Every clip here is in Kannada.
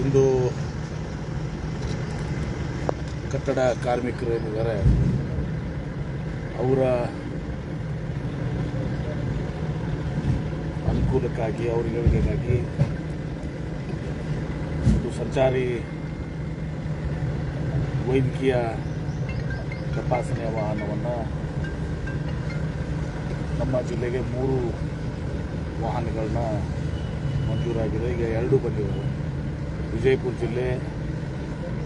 ಇಂದು ಕಟ್ಟಡ ಕಾರ್ಮಿಕರು ಏನಿದ್ದಾರೆ, ಅವರ ಅನುಕೂಲಕ್ಕಾಗಿ, ಅವ್ರ ಏಳಿಗೆಗಾಗಿ ಒಂದು ಸಂಚಾರಿ ವೈದ್ಯಕೀಯ ತಪಾಸಣೆಯ ವಾಹನವನ್ನು ನಮ್ಮ ಜಿಲ್ಲೆಗೆ ಮೂರು ವಾಹನಗಳನ್ನ ಮಂಜೂರಾಗಿದೆ. ಈಗ ಎರಡು ಬಂದಿದ್ದಾವೆ. ವಿಜಯಪುರ ಜಿಲ್ಲೆ,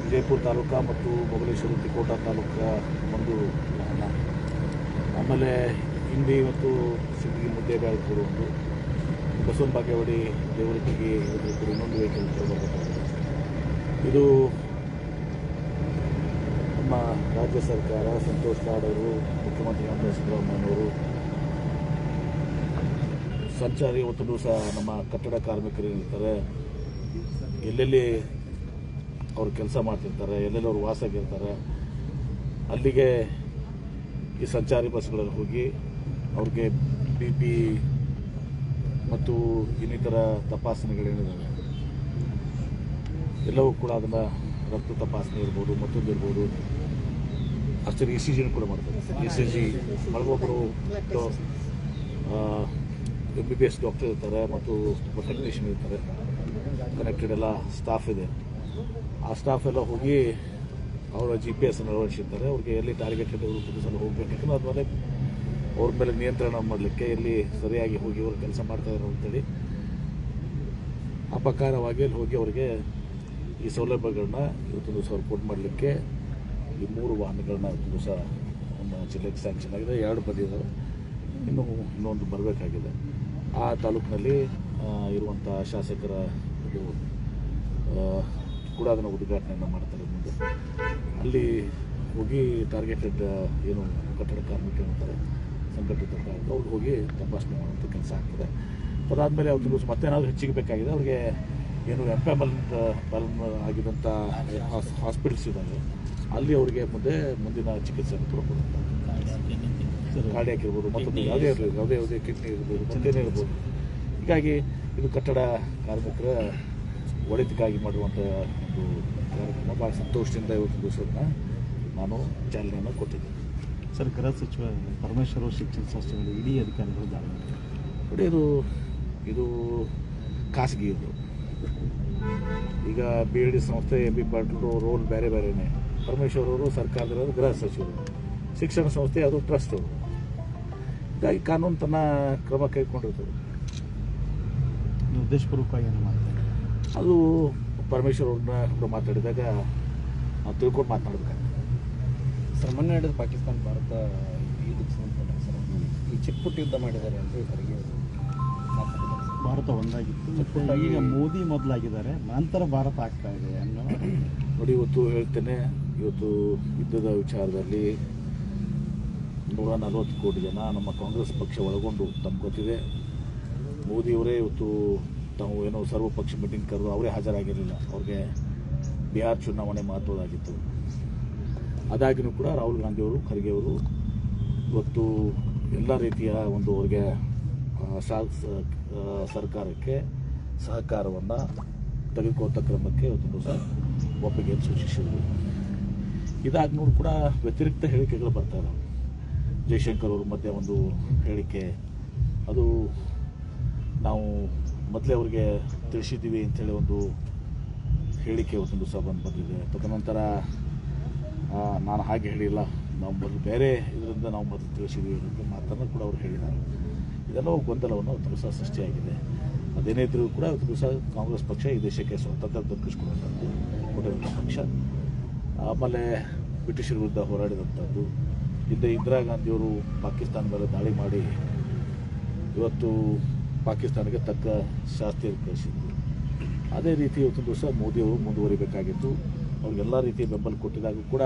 ವಿಜಯಪುರ ತಾಲೂಕಾ ಮತ್ತು ಮೊಗಲೇಶ್ವರ ತಿಕೋಟ ತಾಲೂಕಾ ಒಂದು ಹಣ ಆಮೇಲೆ ಹಿಂಡಿ ಮತ್ತು ಸಿಂದಗಿ ಕೂಡ ಒಂದು. ಬಸವನ ಬಾಗೇವಾಡಿ ಇದ್ರ ಕೂಡ ಇನ್ನೊಂದು ವೆಹಿಕಲ್ ಇದು ನಮ್ಮ ರಾಜ್ಯ ಸರ್ಕಾರ ಸಂತೋಷ್ ಲಾಡ್ ಅವರು, ಮುಖ್ಯಮಂತ್ರಿ ಎಂ ಎಸ್ ಸಿದ್ದರಾಮಯ್ಯನವರು ಸಂಚಾರಿ ಒತ್ತಡ ಸಹ ನಮ್ಮ ಕಟ್ಟಡ ಕಾರ್ಮಿಕರು ಇರ್ತಾರೆ. ಎಲ್ಲೆಲ್ಲಿ ಅವ್ರು ಕೆಲಸ ಮಾಡ್ತಿರ್ತಾರೆ, ಎಲ್ಲೆಲ್ಲಿ ಅವರು ವಾಸಾಗಿರ್ತಾರೆ ಅಲ್ಲಿಗೆ ಈ ಸಂಚಾರಿ ಬಸ್ಗಳಲ್ಲಿ ಹೋಗಿ ಅವ್ರಿಗೆ ಬಿ ಪಿ ಮತ್ತು ಇನ್ನಿತರ ತಪಾಸಣೆಗಳೇನಿದ್ದಾವೆ ಎಲ್ಲವೂ ಕೂಡ ಅದನ್ನು ರಕ್ತ ತಪಾಸಣೆ ಇರ್ಬೋದು, ಮತ್ತೊಂದು ಇರ್ಬೋದು. ಅಷ್ಟೇ ಇ ಸಿ ಜಿನೂ ಕೂಡ ಮಾಡ್ತಾರೆ. E C G ಒಳಗೊಬ್ಬರು M B B S doctor ಇರ್ತಾರೆ ಮತ್ತು ಟೆಕ್ನಿಷಿಯನ್ ಇರ್ತಾರೆ. ಕನೆಕ್ಟೆಡ್ ಎಲ್ಲ ಸ್ಟಾಫ್ ಇದೆ. ಆ ಸ್ಟಾಫ್ ಎಲ್ಲ ಹೋಗಿ ಅವರ ಜಿ ಪಿ ಎಸ್ ಅಳವಡಿಸಿರ್ತಾರೆ. ಅವ್ರಿಗೆ ಎಲ್ಲಿ ಟಾರ್ಗೆಟ್ ಅವರು ಸಲ ಹೋಗ್ಬೇಕಂದ್ರೆ ಅದ್ಮೇಲೆ ಅವ್ರ ಮೇಲೆ ನಿಯಂತ್ರಣ ಮಾಡಲಿಕ್ಕೆ ಎಲ್ಲಿ ಸರಿಯಾಗಿ ಹೋಗಿ ಅವರು ಕೆಲಸ ಮಾಡ್ತಾ ಇರೋ ಅಂತೇಳಿ ಅಪಕಾರವಾಗಿ ಅಲ್ಲಿ ಹೋಗಿ ಅವರಿಗೆ ಈ ಸೌಲಭ್ಯಗಳನ್ನ ಇವತ್ತು ದಿವಸ ಮಾಡಲಿಕ್ಕೆ ಈ ಮೂರು ವಾಹನಗಳನ್ನ ಇವತ್ತು ದಿವಸ ನಮ್ಮ ಜಿಲ್ಲೆಗೆ ಸ್ಯಾಂಕ್ಷನ್ ಆಗಿದೆ. ಎರಡು ಬಂದಿದ್ದಾವೆ ಇನ್ನೂ ಇನ್ನೊಂದು ಬರಬೇಕಾಗಿದೆ. ಆ ತಾಲೂಕಿನಲ್ಲಿ ಇರುವಂಥ ಶಾಸಕರ ಇದು ಕೂಡ ಅದನ್ನು ಉದ್ಘಾಟನೆಯನ್ನು ಮಾಡ್ತಾರೆ ಮುಂದೆ ಅಲ್ಲಿ ಹೋಗಿ ಟಾರ್ಗೆಟೆಡ್ ಏನು ಕಟ್ಟಡ ಕಾರ್ಮಿಕ ಏನಂತಾರೆ ಸಂಘಟಿತ ಕಾರ್ಮಿಕ ಅವ್ರಿಗೆ ಹೋಗಿ ತಪಾಸಣೆ ಮಾಡುವಂಥ ಕೆಲಸ ಆಗ್ತದೆ. ಅದಾದಮೇಲೆ ಅವ್ರಿಗೆ ಮತ್ತೇನಾದರೂ ಹೆಚ್ಚಿಗೆ ಬೇಕಾಗಿದೆ, ಅವ್ರಿಗೆ ಏನು ಎಂಪ್ಲಾಯ್ಮೆಂಟ್ ಪ್ರಾಬ್ಲಮ್ ಆಗಿದಂಥ ಹಾಸ್ಪಿಟಲ್ಸ್ ಇದ್ದಾವೆ. ಅಲ್ಲಿ ಅವರಿಗೆ ಮುಂದೆ ಮುಂದಿನ ಚಿಕಿತ್ಸೆಯನ್ನು ಕೊಡಬಹುದು ಕಾರ್ಡಿಯಾಕ್ ಹಾಕಿರ್ಬೋದು ಮತ್ತೊಂದು ಯಾವುದೇ ಇರಲಿ ಯಾವುದೇ ಯಾವುದೇ ಕಿಡ್ನಿ ಇರ್ಬೋದು ಮತ್ತೇನೇ ಇರ್ಬೋದು ಹೀಗಾಗಿ ಇದು ಕಟ್ಟಡ ಕಾರ್ಮಿಕರ ಒಳಿತಿಗಾಗಿ ಮಾಡುವಂಥ ಒಂದು ಕಾರ್ಯಕ್ರಮ. ಭಾಳ ಸಂತೋಷದಿಂದ ಇವತ್ತು ದಿವಸವನ್ನು ನಾನು ಚಾಲನೆಯನ್ನು ಕೊಟ್ಟಿದ್ದೇನೆ. ಸರ್ ಗೃಹ ಸಚಿವ ಪರಮೇಶ್ವರ ಅವರು ಶಿಕ್ಷಣ ಸಂಸ್ಥೆಗಳು ಇಡೀ ಅಧಿಕಾರಿಗಳು. ನೋಡಿ ಇದು ಇದು ಖಾಸಗಿ ಇದು. ಈಗ ಬಿ ಎಲ್ ಡಿ ಸಂಸ್ಥೆ ಎಂ ಬಿ ಪಾಟೀಲ್ ರೋಲ್ ಬೇರೆ ಬೇರೆನೇ. ಪರಮೇಶ್ವರ್ ಅವರು ಸರ್ಕಾರದವರು ಗೃಹ ಸಚಿವರು. ಶಿಕ್ಷಣ ಸಂಸ್ಥೆ ಅದು ಟ್ರಸ್ಟ್ ಅವರು. ಹೀಗಾಗಿ ಕಾನೂನು ತನ್ನ ಕ್ರಮ ಕೈಗೊಂಡಿರ್ತದೆ. ಉದ್ದೇಶಪೂರ್ವಕವಾಗಿ ಏನು ಮಾಡ್ತಾರೆ? ಅದು ಪರಮೇಶ್ವರ್ ಅವ್ರನ್ನ ಕೂಡ ಮಾತಾಡಿದಾಗ ನಾವು ತಿಳ್ಕೊಂಡು ಮಾತನಾಡ್ಬೇಕಾಗ್ತದೆ ಸರ್ ಮೊನ್ನೆ ನಡೆದ ಪಾಕಿಸ್ತಾನ ಭಾರತ ಇದಕ್ಕೆ ಸಂಬಂಧಪಟ್ಟ ಸರ್ ಈ ಚಿಕ್ಕಪುಟ್ಟ ಯುದ್ಧ ಮಾಡಿದ್ದಾರೆ ಅಂತ ಇವರಿಗೆ ಭಾರತ ಒಂದಾಗಿತ್ತು. ಮತ್ತು ಈಗ ಮೋದಿ ಮೊದಲಾಗಿದ್ದಾರೆ. ನಂತರ ಭಾರತ ಆಗ್ತಾ ಇದೆ ಅನ್ನೋ ನೋಡಿ ಇವತ್ತು ಹೇಳ್ತೇನೆ ಇವತ್ತು ಯುದ್ಧದ ವಿಚಾರದಲ್ಲಿ ನೂರ ನಲ್ವತ್ತು ಕೋಟಿ ಜನ ನಮ್ಮ ಕಾಂಗ್ರೆಸ್ ಪಕ್ಷ ಒಳಗೊಂಡು ತಮ್ಗೆ ಗೊತ್ತಿದೆ. ಮೋದಿಯವರೇ ಇವತ್ತು ತಾವು ಏನೋ ಸರ್ವಪಕ್ಷ ಮೀಟಿಂಗ್ ಕರೆದು ಅವರೇ ಹಾಜರಾಗಿರಲಿಲ್ಲ. ಅವ್ರಿಗೆ ಬಿಹಾರ್ ಚುನಾವಣೆ ಮಹತ್ವದಾಗಿತ್ತು. ಅದಾಗಿನೂ ಕೂಡ ರಾಹುಲ್ ಗಾಂಧಿಯವರು ಖರ್ಗೆ ಅವರು ಇವತ್ತು ಎಲ್ಲ ರೀತಿಯ ಒಂದು ಅವ್ರಿಗೆ ಸರ್ಕಾರಕ್ಕೆ ಸಹಕಾರವನ್ನು ತೆಗೆದುಕೊಳ್ತ ಕ್ರಮಕ್ಕೆ ಇವತ್ತು ಒಪ್ಪಿಗೆ ಒಪ್ಪಿಗೆಯನ್ನು ಸೂಚಿಸಿದರು. ನೋಡಿ ಕೂಡ ವ್ಯತಿರಿಕ್ತ ಹೇಳಿಕೆಗಳು ಬರ್ತಾ ಇದಾವೆ. ಜಯಶಂಕರ್ ಅವರು ಮಧ್ಯೆ ಒಂದು ಹೇಳಿಕೆ. ಅದು ನಾವು ಮೊದಲೇ ಅವರಿಗೆ ತಿಳಿಸಿದ್ದೀವಿ ಅಂಥೇಳಿ ಒಂದು ಹೇಳಿಕೆ ಒಂದು ಸಹ ಬಂದು ಬಂದಿದೆ. ತದನಂತರ ನಾನು ಹಾಗೆ ಹೇಳಿಲ್ಲ. ನಾವು ಮೊದಲು ಬೇರೆ ಇದರಿಂದ ನಾವು ಮೊದಲು ತಿಳಿಸಿದ್ದೀವಿ ಅನ್ನೋದು ಮಾತನ್ನು ಕೂಡ ಅವರು ಹೇಳಿದ್ದಾರೆ. ಇದೆಲ್ಲ ಗೊಂದಲವನ್ನು ಒಂದು ಸಹ ಸೃಷ್ಟಿಯಾಗಿದೆ. ಅದೇನೇ ಇದ್ರೂ ಕೂಡ ಒಂದು ದಿವಸ ಕಾಂಗ್ರೆಸ್ ಪಕ್ಷ ಈ ದೇಶಕ್ಕೆ ಸ್ವಾತಂತ್ರ್ಯ ದೊರಕಿಸ್ಕೊಡುವಂಥದ್ದು ಕೊಟ್ಟಿರುವಂಥ ಪಕ್ಷ. ಆಮೇಲೆ ಬ್ರಿಟಿಷರ ವಿರುದ್ಧ ಹೋರಾಡಿದಂಥದ್ದು ಹಿಂದೆ ಇಂದಿರಾ ಗಾಂಧಿಯವರು ಪಾಕಿಸ್ತಾನ ಮೇಲೆ ದಾಳಿ ಮಾಡಿ ಇವತ್ತು ಪಾಕಿಸ್ತಾನಕ್ಕೆ ತಕ್ಕ ಶಾಸ್ತಿ ಕಳಿಸಿದ್ರು. ಅದೇ ರೀತಿ ಇವತ್ತು ದಿವಸ ಮೋದಿಯವರು ಮುಂದುವರಿಬೇಕಾಗಿತ್ತು. ಅವ್ರಿಗೆಲ್ಲ ರೀತಿಯ ಬೆಂಬಲ ಕೊಟ್ಟಿದಾಗ ಕೂಡ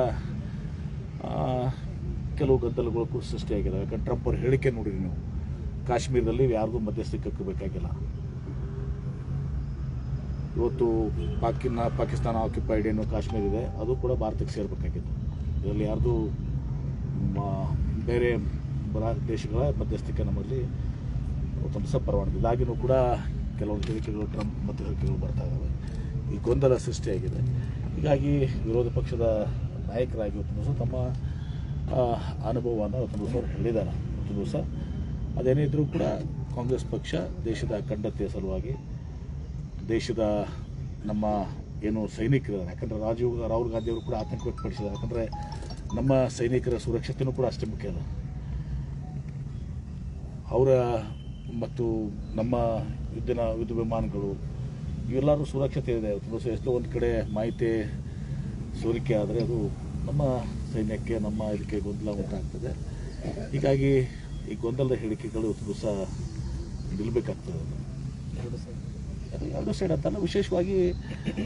ಕೆಲವು ಗದ್ದಲಗಳು ಸೃಷ್ಟಿಯಾಗಿದ್ದಾವೆ ಯಾಕಂದ್ರೆ ಟ್ರಂಪ್ ಅವ್ರ ಹೇಳಿಕೆ ನೋಡಿರಿ ನೀವು. ಕಾಶ್ಮೀರದಲ್ಲಿ ಯಾರಿಗೂ ಮಧ್ಯಸ್ಥಿಕೆ ಬೇಕಾಗಿಲ್ಲ ಇವತ್ತು ಪಾಕಿನ ಪಾಕಿಸ್ತಾನ ಆಕ್ಯುಪೈಡ್ ಏನು ಕಾಶ್ಮೀರ ಇದೆ. ಅದು ಕೂಡ ಭಾರತಕ್ಕೆ ಸೇರಬೇಕಾಗಿತ್ತು. ಇದರಲ್ಲಿ ಯಾರ್ದು ಬೇರೆ ಬರ ದೇಶಗಳ ಮಧ್ಯಸ್ಥಿಕೆ ನಮ್ಮಲ್ಲಿ ಒಂದು ಸಹ ಪರವಾನಗಿ ಇದಾಗಿನೂ ಕೂಡ ಕೆಲವೊಂದು ಹೇಳಿಕೆಗಳು ಟ್ರಂಪ್ ಮತ್ತು ಹೇಳಿಕೆಗಳು ಬರ್ತಾ ಇದ್ದಾವೆ ಈ ಗೊಂದಲ ಸೃಷ್ಟಿಯಾಗಿದೆ. ಹೀಗಾಗಿ ವಿರೋಧ ಪಕ್ಷದ ನಾಯಕರಾಗಿ ಇವತ್ತು ದಿವಸ ತಮ್ಮ ಅನುಭವವನ್ನು ಇವತ್ತು ದಿವಸ ಹೇಳಿದ್ದಾರೆ. ಇವತ್ತು ದಿವಸ ಅದೇನೇ ಇದ್ದರೂ ಕೂಡ ಕಾಂಗ್ರೆಸ್ ಪಕ್ಷ ದೇಶದ ಅಖಂಡತೆಯ ಸಲುವಾಗಿ ದೇಶದ ನಮ್ಮ ಏನು ಸೈನಿಕರಿದ್ದಾರೆ. ಯಾಕಂದರೆ ರಾಜೀವ್ ರಾಹುಲ್ ಗಾಂಧಿಯವರು ಕೂಡ ಆತಂಕ ವ್ಯಕ್ತಪಡಿಸಿದ್ದಾರೆ. ಯಾಕಂದರೆ ನಮ್ಮ ಸೈನಿಕರ ಸುರಕ್ಷತೆಯೂ ಕೂಡ ಅಷ್ಟೇ ಮುಖ್ಯ ಅದ ಅವರ ಮತ್ತು ನಮ್ಮ ಯುದ್ಧನ ಯುದ್ಧ ವಿಮಾನಗಳು ಇವೆಲ್ಲರೂ ಸುರಕ್ಷತೆ ಇದೆ. ಎಷ್ಟೋ ಒಂದು ಕಡೆ ಮಾಹಿತಿ ಸೋರಿಕೆ ಆದರೆ ಅದು ನಮ್ಮ ಸೈನ್ಯಕ್ಕೆ ನಮ್ಮ ಇದಕ್ಕೆ ಗೊಂದಲ ಉಂಟಾಗ್ತದೆ. ಹೀಗಾಗಿ ಈ ಗೊಂದಲದ ಹೇಳಿಕೆಗಳು ದಿವಸ ನಿಲ್ಲಬೇಕಾಗ್ತದೆ ಅದು. ಎರಡು ಸೈಡ್ ಅಂತಲ್ಲ ವಿಶೇಷವಾಗಿ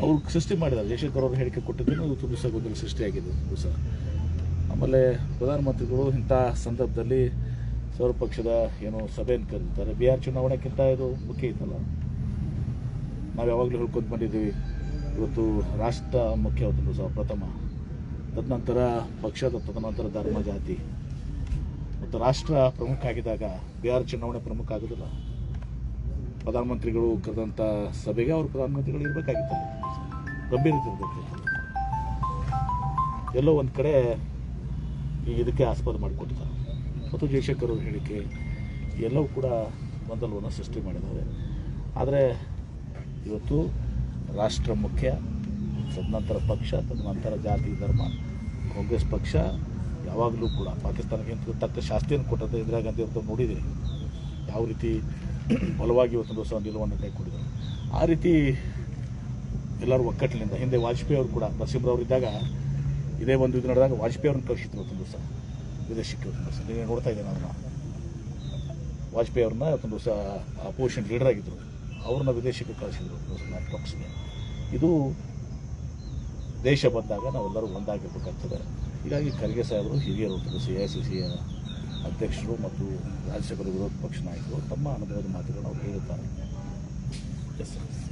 ಅವ್ರು ಸೃಷ್ಟಿ ಮಾಡಿದ್ದಾರೆ. ಜಯಶಂಕರ್ ಅವರು ಹೇಳಿಕೆ ಕೊಟ್ಟಿದ್ದೇನೆ ಇವತ್ತು ದಿವಸ ಗೊಂದಲ ಸೃಷ್ಟಿಯಾಗಿದೆ ದಿವಸ ಆಮೇಲೆ ಪ್ರಧಾನಮಂತ್ರಿಗಳು ಇಂಥ ಸಂದರ್ಭದಲ್ಲಿ ಸರ್ವಪಕ್ಷದ ಏನು ಸಭೆಯನ್ನು ಕರೀತಾರೆ ಆರ್ ಚುನಾವಣೆಗಿಂತ ಇದು ಮುಖ್ಯ ಇತ್ತಲ್ಲ ನಾವು ಯಾವಾಗಲೂ ಹೇಳ್ಕೊಂಡು ಬಂದಿದ್ದೀವಿ. ಇವತ್ತು ರಾಷ್ಟ್ರ ಮುಖ್ಯ ಸಹ ಪ್ರಥಮ. ತದನಂತರ ಪಕ್ಷದ ತದನಂತರ ಧರ್ಮ ಜಾತಿ. ಮತ್ತು ರಾಷ್ಟ್ರ ಪ್ರಮುಖ ಆಗಿದ್ದಾಗ ಬಿಹಾರ್ ಚುನಾವಣೆ ಪ್ರಮುಖ ಆಗೋದಿಲ್ಲ. ಪ್ರಧಾನಮಂತ್ರಿಗಳು ಕರೆದಂಥ ಸಭೆಗೆ ಅವರು ಪ್ರಧಾನಮಂತ್ರಿಗಳು ಇರಬೇಕಾಗಿತ್ತು. ಗಂಭೀರತೆ ಇರಬೇಕು. ಎಲ್ಲೋ ಒಂದು ಕಡೆ ಈ ಇದಕ್ಕೆ ಆಸ್ಪದ ಮಾಡಿಕೊಟ್ಟಿದ್ದಾರೆ. ಮತ್ತು ಜಯಶಂಕರ್ ಅವ್ರ ಹೇಳಿಕೆ ಎಲ್ಲವೂ ಕೂಡ ಗೊಂದಲವನ್ನು ಸೃಷ್ಟಿ ಮಾಡಿದ್ದಾರೆ. ಆದರೆ ಇವತ್ತು ರಾಷ್ಟ್ರ ಮುಖ್ಯ ತದನಂತರ ಪಕ್ಷ, ತದನಂತರ ಜಾತಿ, ಧರ್ಮ, ಕಾಂಗ್ರೆಸ್ ಪಕ್ಷ ಯಾವಾಗಲೂ ಕೂಡ ಪಾಕಿಸ್ತಾನಕ್ಕೆ ತಕ್ಕ ಶಾಸ್ತಿಯನ್ನು ಕೊಟ್ಟಂತೆ ಇಂದಿರಾ ಗಾಂಧಿ ನೋಡಿದ್ದೀರಿ ಯಾವ ರೀತಿ ಬಲವಾಗಿ ಇವತ್ತು ದಿವಸ ನಿಲುವನ್ನು ಕೈಗೊಂಡಿದ್ದಾರೆ ಆ ರೀತಿ ಎಲ್ಲರೂ ಒಕ್ಕಟ್ಟಿನಿಂದ ಹಿಂದೆ ವಾಜಪೇಯಿ ಅವರು ಕೂಡ ನರಸಿಂಹರವರು ಇದ್ದಾಗ ಇದೇ ಒಂದು ಇದು ನಡೆದಾಗ ವಾಜಪೇಯಿ ಅವ್ರನ್ನ ಕಳಿಸಿದ್ರು ಇವತ್ತೊಂದು ದಿವಸ. ವಿದೇಶಕ್ಕೆ ಇವತ್ತೊಂದು ದಿವಸ. ನೀವು ನೋಡ್ತಾ ಇದ್ದೇನೆ ಅದನ್ನು. ವಾಜಪೇಯಿ ಅವ್ರನ್ನ ಒಂದು ದಿವಸ ಅಪೋಸಿಷನ್ ಲೀಡರ್ ಆಗಿದ್ದರು ಅವ್ರನ್ನ ವಿದೇಶಕ್ಕೆ ಕಳಿಸಿದ್ರು ಟಾಕ್ಸ್ಗೆ ಇದು ದೇಶ ಬಂದಾಗ ನಾವೆಲ್ಲರೂ ಒಂದಾಗಿರ್ಬೇಕಾಗ್ತದೆ. ಹೀಗಾಗಿ ಖರ್ಗೆ ಸಾಹೇಬರು, ಹಿರಿಯರು ಸಿ ಐ ಸಿ ಸಿಯ ಅಧ್ಯಕ್ಷರು ಮತ್ತು ರಾಜ್ಯಸಭೆಯ ವಿರೋಧ ಪಕ್ಷ ನಾಯಕರು ತಮ್ಮ ಅನುಭವದ ಮಾತುಗಳನ್ನು ಅವರು ಹೇಳುತ್ತಾರೆ. ಎಸ್